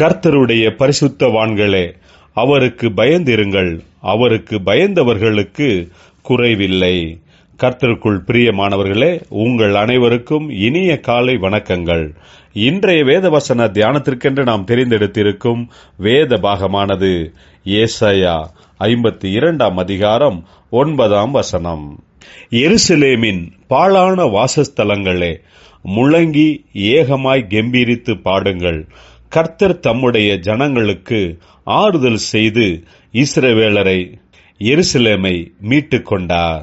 கர்த்தருடைய பரிசுத்தவான்களே அவருக்கு பயந்திருங்கள். அவருக்கு பயந்தவர்களுக்கு குறைவில்லை. கர்த்தருக்குள் பிரியமானவர்களே உங்கள் அனைவருக்கும் இனிய காலை வணக்கங்கள். இன்றைய வேதவசன தியானத்திற்கென்று நாம் தெரிந்தெடுத்திருக்கும் வேத பாகமானது ஏசையா ஐம்பத்தி இரண்டாம் அதிகாரம் ஒன்பதாம் வசனம். எருசலேமின் பாழான வாசஸ்தலங்களே முழங்கி ஏகமாய் கெம்பீரித்து பாடுங்கள். கர்த்தர் தம்முடைய ஜனங்களுக்கு ஆறுதல் செய்து இஸ்ரவேலரை எருசலேமை மீட்டு கொண்டார்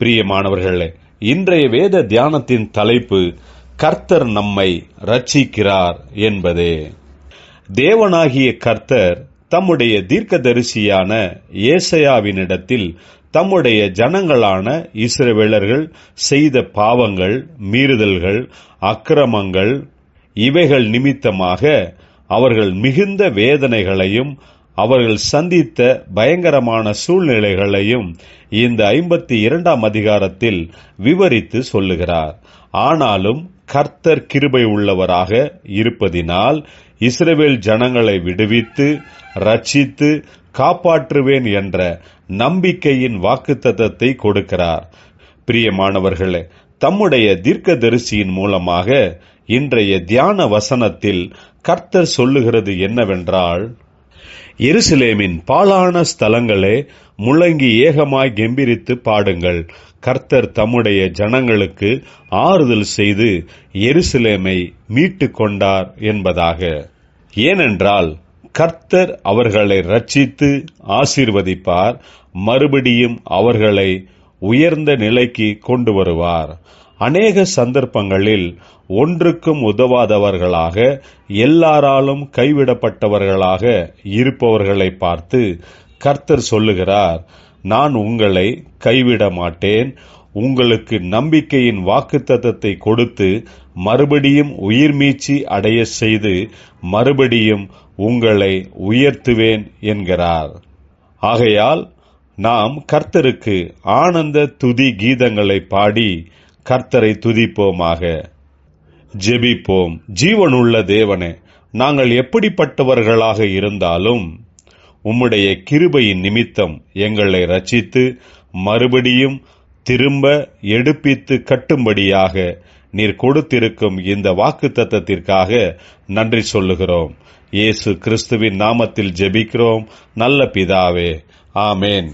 பிரியமானவர்களே இன்றைய வேத தியானத்தின் தலைப்பு கர்த்தர் நம்மை ரட்சிக்கிறார் என்பதே. தேவனாகிய கர்த்தர் தம்முடைய தீர்க்கதரிசியான ஏசையாவினிடத்தில் தம்முடைய ஜனங்களான இஸ்ரவேலர்கள் செய்த பாவங்கள் மீறுதல்கள் அக்கிரமங்கள் இவைகள் நிமித்தமாக அவர்கள் மிகுந்த வேதனைகளையும் அவர்கள் சந்தித்த பயங்கரமான சூழ்நிலைகளையும் இந்த ஐம்பத்தி இரண்டாம் அதிகாரத்தில் விவரித்து சொல்லுகிறார். ஆனாலும் கர்த்தர் கிருபை உள்ளவராக இருப்பதினால் இஸ்ரேல் ஜனங்களை விடுவித்து ரட்சித்து காப்பாற்றுவேன் என்ற நம்பிக்கையின் வாக்குத்தத்தத்தை கொடுக்கிறார். பிரியமானவர்களே தம்முடைய தீர்க்கதரிசியின் மூலமாக இன்றைய தியான வசனத்தில் கர்த்தர் சொல்லுகிறது என்னவென்றால் எருசலேமின் பாழான ஸ்தலங்களே முழங்கி ஏகமாய் கெம்பிரித்து பாடுங்கள். கர்த்தர் தம்முடைய ஜனங்களுக்கு ஆறுதல் செய்து எருசலேமை மீட்டு கொண்டார் என்பதாக. ஏனென்றால் கர்த்தர் அவர்களை ரட்சித்து ஆசீர்வதிப்பார் மறுபடியும் அவர்களை உயர்ந்த நிலைக்கு கொண்டு வருவார். அநேக சந்தர்ப்பங்களில் ஒன்றுக்கும் உதவாதவர்களாக எல்லாராலும் கைவிடப்பட்டவர்களாக இருப்பவர்களை பார்த்து கர்த்தர் சொல்லுகிறார் நான் உங்களை கைவிட மாட்டேன். உங்களுக்கு நம்பிக்கையின் வாக்குத்தத்தத்தை கொடுத்து மறுபடியும் உயிர்மீச்சி அடைய செய்து மறுபடியும் உங்களை உயர்த்துவேன் என்கிறார். ஆகையால் நாம் கர்த்தருக்கு ஆனந்த துதி கீதங்களை பாடி கர்த்தரை துதிப்போமாக. ஜெபிப்போம். ஜீவனுள்ள தேவனே நாங்கள் எப்படிப்பட்டவர்களாக இருந்தாலும் உம்முடைய கிருபையின் நிமித்தம் எங்களை ரச்சித்து மறுபடியும் திரும்ப எடுப்பித்து கட்டும்படியாக நீர் கொடுத்திருக்கும் இந்த வாக்கு தத்தத்திற்காக நன்றி சொல்லுகிறோம். இயேசு கிறிஸ்துவின் நாமத்தில் ஜெபிக்கிறோம். நல்ல பிதாவே ஆமேன்.